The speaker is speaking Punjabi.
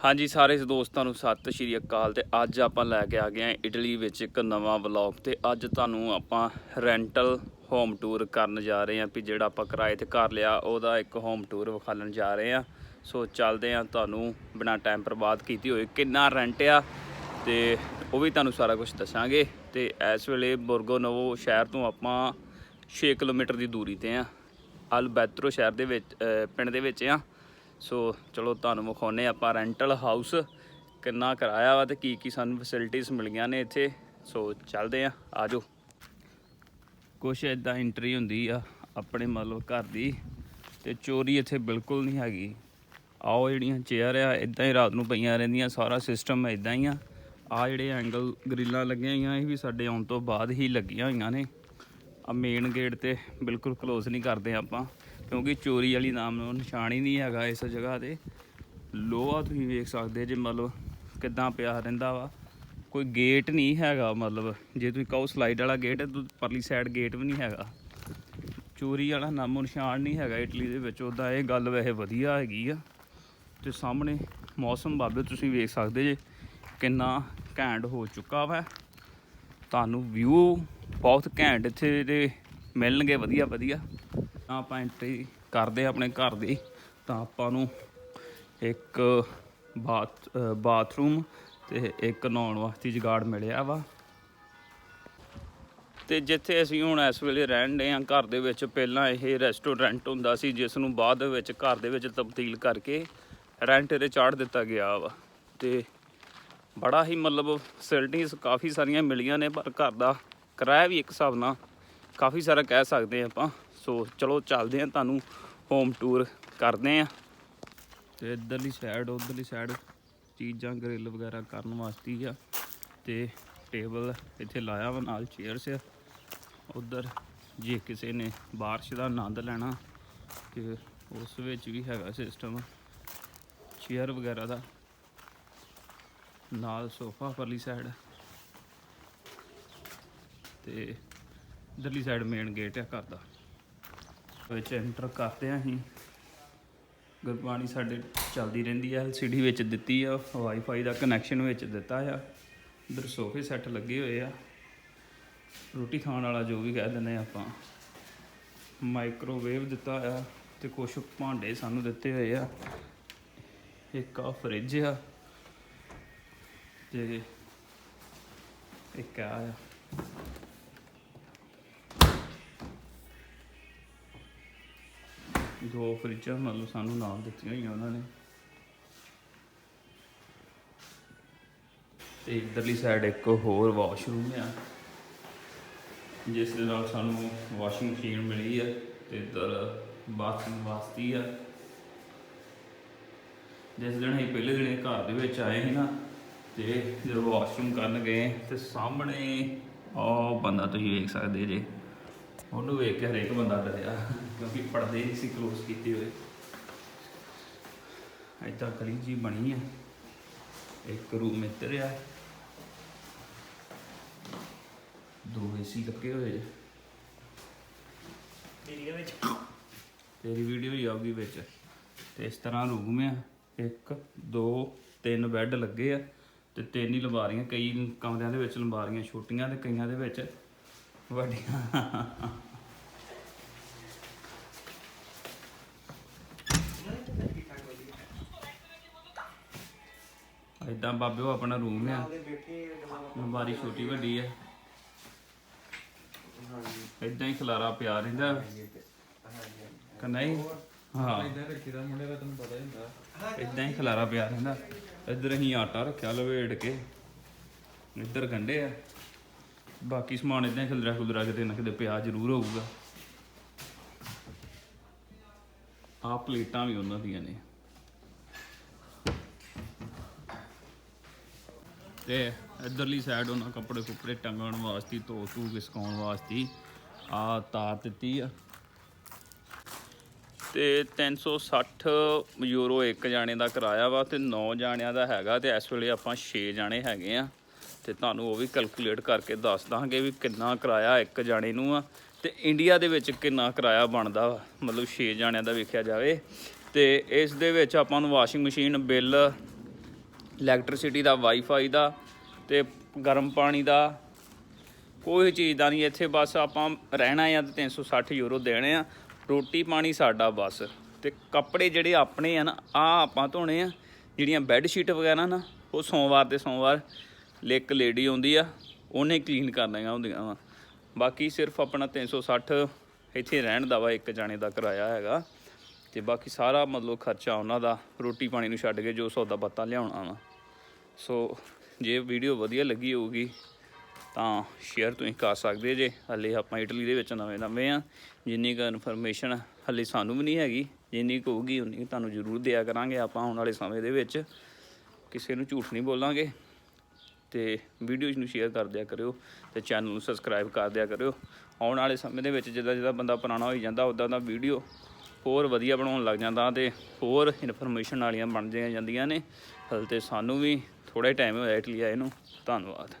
ਹਾਂਜੀ, ਸਾਰੇ ਦੋਸਤਾਂ ਨੂੰ ਸਤਿ ਸ਼੍ਰੀ ਅਕਾਲ ਤੇ ਅੱਜ ਆਪਾਂ ਲੈ ਕੇ ਆ ਗਏ ਹਾਂ ਇਟਲੀ ਵਿੱਚ ਇੱਕ ਨਵਾਂ ਵਲੌਗ ਤੇ ਅੱਜ ਤੁਹਾਨੂੰ ਆਪਾਂ ਰੈਂਟਲ ਹੋਮ ਟੂਰ ਕਰਨ ਜਾ ਰਹੇ ਹਾਂ ਵੀ ਜਿਹੜਾ ਆਪਾਂ ਕਿਰਾਏ ਤੇ ਘਰ ਲਿਆ ਉਹਦਾ ਇੱਕ ਹੋਮ ਟੂਰ ਵਿਖਾਲਣ ਜਾ ਰਹੇ ਹਾਂ। ਸੋ ਚੱਲਦੇ ਹਾਂ, ਤੁਹਾਨੂੰ ਬਿਨਾ ਟਾਈਮ ਬਰਬਾਦ ਕੀਤੀ ਹੋਏ ਕਿੰਨਾ ਰੈਂਟ ਆ ਤੇ ਉਹ ਵੀ ਤੁਹਾਨੂੰ ਸਾਰਾ ਕੁਝ ਦੱਸਾਂਗੇ ਤੇ ਇਸ ਵੇਲੇ ਬੁਰਗੋਨੋ ਸ਼ਹਿਰ ਤੋਂ ਆਪਾਂ 6 ਕਿਲੋਮੀਟਰ ਦੀ ਦੂਰੀ ਤੇ ਆ ਅਲਬੈਤਰੋ ਸ਼ਹਿਰ ਦੇ ਵਿੱਚ ਪਿੰਡ ਦੇ ਵਿੱਚ ਆ ਸੋ ਚਲੋ ਤੁਹਾਨੂੰ ਵਿਖਾਉਨੇ ਆਪਾਂ ਰੈਂਟਲ ਹਾਊਸ ਕਿੰਨਾ ਕਿਰਾਇਆ ਵਾ ਤੇ ਕੀ ਕੀ ਸਾਨੂੰ ਫੈਸਿਲਿਟੀਆਂ ਮਿਲੀਆਂ ਨੇ ਇੱਥੇ। ਸੋ ਚੱਲਦੇ ਆ ਆਜੋ। ਕੁਛ ਇਦਾਂ ਐਂਟਰੀ ਹੁੰਦੀ ਆ ਆਪਣੇ ਮਤਲਬ ਘਰ ਦੀ ਤੇ ਚੋਰੀ ਇੱਥੇ ਬਿਲਕੁਲ ਨਹੀਂ ਹੈਗੀ। ਆਓ ਜਿਹੜੀਆਂ ਚੇਅਰ ਆ ਇਦਾਂ ਹੀ ਰਾਤ ਨੂੰ ਪਈਆਂ ਰਹਿੰਦੀਆਂ, ਸਾਰਾ ਸਿਸਟਮ ਇਦਾਂ ਹੀ ਆ। ਆ ਜਿਹੜੇ ਐਂਗਲ ਗ੍ਰਿਲਾਂ ਲੱਗੀਆਂ ਹੋਈਆਂ, ਇਹ ਵੀ ਸਾਡੇ ਆਉਣ ਤੋਂ ਬਾਅਦ ਹੀ ਲੱਗੀਆਂ ਹੋਈਆਂ ਨੇ। ਆ ਮੇਨ ਗੇਟ ਤੇ ਬਿਲਕੁਲ ਕਲੋਜ਼ ਨਹੀਂ ਕਰਦੇ ਆਪਾਂ। ਕਿਉਂਕਿ ਚੋਰੀ ਵਾਲੀ ਨਾਮ ਨੂੰ ਨਿਸ਼ਾਨ ਹੀ ਨਹੀਂ ਹੈਗਾ ਇਸ ਜਗ੍ਹਾ ਤੇ। ਲੋਹਾ ਤੁਸੀਂ ਵੇਖ ਸਕਦੇ ਜੇ ਮਤਲਬ ਕਿੱਦਾਂ ਪਿਆ ਰਹਿੰਦਾ ਵਾ। ਕੋਈ ਗੇਟ ਨਹੀਂ ਹੈਗਾ ਮਤਲਬ। ਜੇ ਤੁਸੀਂ ਕਹੋ ਸਲਾਈਡ ਵਾਲਾ ਗੇਟ ਹੈ ਤਾਂ ਪਰਲੀ ਸਾਈਡ ਗੇਟ ਵੀ ਨਹੀਂ ਹੈਗਾ। ਚੋਰੀ ਵਾਲਾ ਨਾਮੋ ਨਿਸ਼ਾਨ ਨਹੀਂ ਹੈਗਾ ਇਟਲੀ ਦੇ ਵਿੱਚ। ਉਹਦਾ ਇਹ ਗੱਲ ਵੈਸੇ ਵਧੀਆ ਹੈਗੀ ਆ। ਤੇ ਸਾਹਮਣੇ ਮੌਸਮ ਬਾਬੇ, ਤੁਸੀਂ ਵੇਖ ਸਕਦੇ ਜੇ ਕਿੰਨਾ ਘੈਂਟ ਹੋ ਚੁੱਕਾ ਵਾ। ਤੁਹਾਨੂੰ ਵਿਊ ਬਹੁਤ ਘੈਂਟ ਇੱਥੇ ਦੇ ਮਿਲਣਗੇ ਵਧੀਆ ਵਧੀਆ ਆਪਾਂ ਐਂਟਰੀ ਕਰਦੇ ਹਾਂ ਆਪਣੇ ਘਰ ਦੀ, ਤਾਂ ਆਪਾਂ ਨੂੰ ਇੱਕ ਬਾਥ ਬਾਥਰੂਮ ਤੇ ਇੱਕ ਨਹਾਉਣ ਵਾਸਤੇ ਜਗਾੜ ਮਿਲਿਆ ਵਾ। ਤੇ ਜਿੱਥੇ ਅਸੀਂ ਹੁਣ ਇਸ ਵੇਲੇ ਰਹਿਣ ਦੇ ਹਾਂ, ਘਰ ਦੇ ਵਿੱਚ ਪਹਿਲਾਂ ਇਹ ਰੈਸਟੋਰੈਂਟ ਹੁੰਦਾ ਸੀ, ਜਿਸ ਨੂੰ ਬਾਅਦ ਦੇ ਵਿੱਚ ਘਰ ਦੇ ਵਿੱਚ ਤਬਦੀਲ ਕਰਕੇ ਰੈਂਟ ਤੇ ਚਾੜ ਦਿੱਤਾ ਗਿਆ ਵਾ। ਤੇ ਬੜਾ ਹੀ ਮਤਲਬ ਫੈਸਿਲਿਟੀਆਂ ਕਾਫੀ ਸਾਰੀਆਂ ਮਿਲੀਆਂ ਨੇ, ਪਰ ਘਰ ਦਾ ਕਿਰਾਇਆ ਵੀ ਇੱਕ ਹਿਸਾਬ ਨਾਲ ਕਾਫੀ ਸਾਰਾ ਕਹਿ ਸਕਦੇ ਹਾਂ ਆਪਾਂ। ਸੋ ਚਲੋ ਚੱਲਦੇ ਹਾਂ, ਤੁਹਾਨੂੰ ਹੋਮ ਟੂਰ ਕਰਦੇ ਹਾਂ। ਤੇ ਇੱਧਰਲੀ ਸਾਈਡ ਉਧਰਲੀ ਸਾਈਡ ਚੀਜ਼ਾਂ ਗ੍ਰਿਲ ਵਗੈਰਾ ਕਰਨ ਵਾਸਤੇ ਆ। ਤੇ ਟੇਬਲ ਇੱਥੇ ਲਾਇਆ ਵਾ ਨਾਲ ਚੇਅਰਸ ਆ। ਉਧਰ ਜੇ ਕਿਸੇ ਨੇ ਬਾਰਿਸ਼ ਦਾ ਆਨੰਦ ਲੈਣਾ ਤੇ ਉਸ ਵਿੱਚ ਵੀ ਹੈਗਾ ਸਿਸਟਮ ਚੇਅਰ ਵਗੈਰਾ ਦਾ। ਨਾਲ ਸੋਫਾ ਪਰਲੀ ਸਾਈਡ ਤੇ ਇਧਰਲੀ ਸਾਈਡ ਮੇਨ ਗੇਟ ਹੈ ਘਰ ਦਾ। ਵਿੱਚ ਐਂਟਰ ਕਰਦੇ ਹਾਂ ਅਸੀਂ। ਗੁਰਬਾਣੀ ਸਾਡੇ ਚੱਲਦੀ ਰਹਿੰਦੀ ਹੈ ਐਲਸੀਡੀ ਵਿੱਚ ਦਿੱਤੀ ਆ ਵਾਈਫਾਈ ਦਾ ਕਨੈਕਸ਼ਨ ਵਿੱਚ ਦਿੱਤਾ ਆ। ਇਧਰ ਸੋਫੇ ਸੈੱਟ ਲੱਗੇ ਹੋਏ ਆ। ਰੋਟੀ ਖਾਣ ਵਾਲਾ ਜੋ ਵੀ ਕਹਿ ਦਿੰਦੇ ਆ ਆਪਾਂ। ਮਾਈਕ੍ਰੋਵੇਵ ਦਿੱਤਾ ਆ ਤੇ ਕੁਝ ਭਾਂਡੇ ਸਾਨੂੰ ਦਿੱਤੇ ਹੋਏ ਆ। ਇੱਕ ਆ ਫ੍ਰਿਜ ਆ ਤੇ ਇੱਕ ਆ। ਦੋ ਫਰਿੱਜਾਂ ਮਤਲਬ ਸਾਨੂੰ ਨਾਲ ਦਿੱਤੀਆਂ ਹੋਈਆਂ ਉਹਨਾਂ ਨੇ। ਤੇ ਇਧਰਲੀ ਸਾਈਡ ਇੱਕ ਹੋਰ ਵਾਸ਼ਰੂਮ ਆ। ਜਿਸ ਦੇ ਨਾਲ ਸਾਨੂੰ ਵਾਸ਼ਿੰਗ ਮਸ਼ੀਨ ਮਿਲੀ ਆ ਤੇ ਇਧਰ ਬਾਥਰੂਮ ਵਾਸਤੀ ਆ। ਜਿਸ ਦਿਨ ਅਸੀਂ ਪਹਿਲੇ ਦਿਨ ਘਰ ਦੇ ਵਿੱਚ ਆਏ ਸੀ ਨਾ, ਤੇ ਜਦੋਂ ਵਾਸ਼ਰੂਮ ਕਰਨ ਗਏ ਤੇ ਸਾਹਮਣੇ ਉਹ ਬੰਦਾ ਤੁਸੀਂ ਵੇਖ ਸਕਦੇ ਜੇ। ਉਹਨੂੰ ਵੇਖ ਕੇ ਹਰੇਕ ਬੰਦਾ ਡਰਿਆ ਕਿਉਂਕਿ ਪਰਦੇ ਨਹੀਂ ਸੀ ਕਲੋਜ਼ ਕੀਤੇ ਹੋਏ। ਏਦਾਂ ਗਲੀ ਜੀ ਬਣੀ ਆ ਇੱਕ ਰੂਮ ਇੱਧਰ ਆ। ਦੋ ਏਸੀ ਲੱਗੇ ਹੋਏ ਜੇ ਏਰੀਆ ਵਿੱਚ। ਤੇਰੀ ਵੀਡੀਓ ਹੀ ਆਊਗੀ ਵਿੱਚ। ਤੇ ਇਸ ਤਰ੍ਹਾਂ ਰੂਮ ਆ ਇੱਕ ਦੋ ਤਿੰਨ ਬੈੱਡ ਲੱਗੇ ਆ। ਤੇ ਤਿੰਨ ਹੀ ਲੰਬਾਰੀਆਂ ਕਈ ਕਮਰਿਆਂ ਦੇ ਵਿੱਚ ਲੰਬਾਰੀਆਂ ਛੋਟੀਆਂ ਤੇ ਕਈਆਂ ਦੇ ਵਿੱਚ। ਵੱਡੀਆਂ। ਇਦਾਂ ਬਾਬੇ ਉਹ ਆਪਣਾ ਰੂਮ ਆ। ਉਹਦੇ ਛੋਟੀ ਵੱਡੀ ਆ। ਇਦਾਂ ਹੀ ਖਲਾਰਾ ਪਿਆ ਰਹਿੰਦਾ। ਕਿ ਨਹੀਂ? ਹਾਂ। ਇਦਾਂ ਰੱਖੀ ਮੁੰਡੇ ਦਾ ਤੈਨੂੰ ਪਤਾ ਹੀ ਹੁੰਦਾ ਇਦਾਂ ਹੀ ਖਲਾਰਾ ਪਿਆ ਰਹਿੰਦਾ। ਇੱਧਰ ਅਸੀਂ ਆਟਾ ਰੱਖਿਆ ਲਵੇੜ ਕੇ। ਇੱਧਰ ਗੰਡੇ ਆ। ਬਾਕੀ ਸਮਾਨ ਇਦਾਂ ਹੀ ਖਲਰਾ ਖੁਲਰਾ ਕਿਤੇ ਨਾ ਕਿਤੇ ਪਿਆ ਜ਼ਰੂਰ ਹੋਊਗਾ। ਆਹ ਪਲੇਟਾਂ ਵੀ ਉਹਨਾਂ ਦੀਆਂ ਨੇ। ਤੇ ਇਧਰਲੀ ਸਾਈਡ ਉਹਨਾਂ ਕੱਪੜੇ ਕੁਪੜੇ ਟੰਗਣ ਵਾਸਤੇ, ਧੋ ਧੂ ਕੇ ਸੁਕਾਉਣ ਵਾਸਤੇ ਆ ਤਾਰ ਦਿੱਤੀ ਆ। ਤੇ 360 ਯੂਰੋ ਇੱਕ ਜਾਣੇ ਦਾ ਕਿਰਾਇਆ ਵਾ ਤੇ 9 ਜਾਣਿਆਂ ਦਾ ਹੈਗਾ ਤੇ ਇਸ ਵੇਲੇ ਆਪਾਂ 6 ਜਾਣੇ ਹੈਗੇ ਆ। ਤੇ ਤੁਹਾਨੂੰ ਉਹ ਵੀ ਕੈਲਕੂਲੇਟ ਕਰਕੇ ਦੱਸ ਦਾਂਗੇ ਵੀ ਕਿੰਨਾ ਕਿਰਾਇਆ ਇੱਕ ਜਾਣੇ ਨੂੰ ਆ ਤੇ ਇੰਡੀਆ ਦੇ ਵਿੱਚ ਕਿੰਨਾ ਕਿਰਾਇਆ ਬਣਦਾ ਵਾ, ਮਤਲਬ 6 ਜਾਣਿਆਂ ਦਾ ਵੇਖਿਆ ਜਾਵੇ ਤੇ ਇਸ ਦੇ ਵਿੱਚ ਆਪਾਂ ਨੂੰ ਵਾਸ਼ਿੰਗ ਮਸ਼ੀਨ ਬਿੱਲ ਇਲੈਕਟ੍ਰਿਸਿਟੀ ਦਾ ਵਾਈਫਾਈ ਦਾ ਤੇ ਗਰਮ ਪਾਣੀ ਦਾ ਕੋਈ ਚੀਜ਼ ਦਾ ਨਹੀਂ, ਇੱਥੇ ਬਸ ਆਪਾਂ ਰਹਿਣਾ ਆ ਤੇ 360 ਯੂਰੋ ਦੇਣੇ ਆ, ਰੋਟੀ ਪਾਣੀ ਸਾਡਾ ਬਸ ਤੇ ਕੱਪੜੇ ਜਿਹੜੇ ਆਪਣੇ ਆ ਨਾ ਆ ਆਪਾਂ ਧੋਣੇ ਆ, ਜਿਹੜੀਆਂ ਬੈੱਡ ਸ਼ੀਟ ਵਗੈਰਾ ਨਾ, ਉਹ ਸੋਮਵਾਰ ਤੇ ਸੋਮਵਾਰ ਇੱਕ ਲੇਡੀ ਆਉਂਦੀ ਆ, ਉਹਨੇ ਕਲੀਨ ਕਰਨੀਆਂ ਹੁੰਦੀਆਂ ਵਾ। ਬਾਕੀ ਸਿਰਫ ਆਪਣਾ 360 ਇੱਥੇ ਰਹਿਣ ਦਾ ਵਾ, ਇੱਕ ਜਾਣੇ ਦਾ ਕਿਰਾਇਆ ਹੈਗਾ। ਤੇ ਬਾਕੀ ਸਾਰਾ ਮਤਲਬ ਖਰਚਾ ਉਹਨਾਂ ਦਾ, ਰੋਟੀ ਪਾਣੀ ਨੂੰ ਛੱਡ ਕੇ ਜੋ ਸੌਦਾ ਪੱਤਾ ਲਿਆਉਣਾ ਵਾ। ਸੋ ਜੇ ਵੀਡੀਓ ਵਧੀਆ ਲੱਗੀ ਹੋਊਗੀ, ਤਾਂ ਸ਼ੇਅਰ ਤੁਸੀਂ ਕਰ ਸਕਦੇ ਜੇ। ਹਲੇ ਆਪਾਂ ਇਟਲੀ ਦੇ ਵਿੱਚ ਨਵੇਂ ਨਵੇਂ ਆ। ਜਿੰਨੀ ਕੁ ਇਨਫੋਰਮੇਸ਼ਨ ਹਲੇ ਸਾਨੂੰ ਵੀ ਨਹੀਂ ਹੈਗੀ, ਜਿੰਨੀ ਕੁ ਹੋਊਗੀ, ਉਨੀ ਕੁ ਤੁਹਾਨੂੰ ਜ਼ਰੂਰ ਦਿਆ ਕਰਾਂਗੇ ਆਪਾਂ ਆਉਣ ਵਾਲੇ ਸਮੇਂ ਦੇ ਵਿੱਚ। ਕਿਸੇ ਨੂੰ ਝੂਠ ਨਹੀਂ ਬੋਲਾਂਗੇ। ਤੇ ਵੀਡੀਓਜ਼ ਨੂੰ ਸ਼ੇਅਰ ਕਰ ਦਿਆ ਕਰਿਓ ਤੇ ਚੈਨਲ ਨੂੰ ਸਬਸਕ੍ਰਾਈਬ ਕਰ ਦਿਆ ਕਰਿਓ। ਆਉਣ ਵਾਲੇ ਸਮੇਂ ਦੇ ਵਿੱਚ ਜਿੱਦਾਂ ਜਿੱਦਾਂ ਬੰਦਾ ਪੁਰਾਣਾ ਹੋਈ ਜਾਂਦਾ ਉਦਾਂ ਦਾ ਵੀਡੀਓ ਹੋਰ ਵਧੀਆ ਬਣਾਉਣ ਲੱਗ ਜਾਂਦਾ ਤੇ ਹੋਰ ਇਨਫੋਰਮੇਸ਼ਨ ਵਾਲੀਆਂ ਬਣ ਜਾਂਦੀਆਂ ਨੇ। ਹਲ ਤੇ ਸਾਨੂੰ ਵੀ ਥੋੜਾ ਟਾਈਮ ਹੋਇਆ ਇਟਲੀ ਆਏ ਨੂੰ। ਧੰਨਵਾਦ।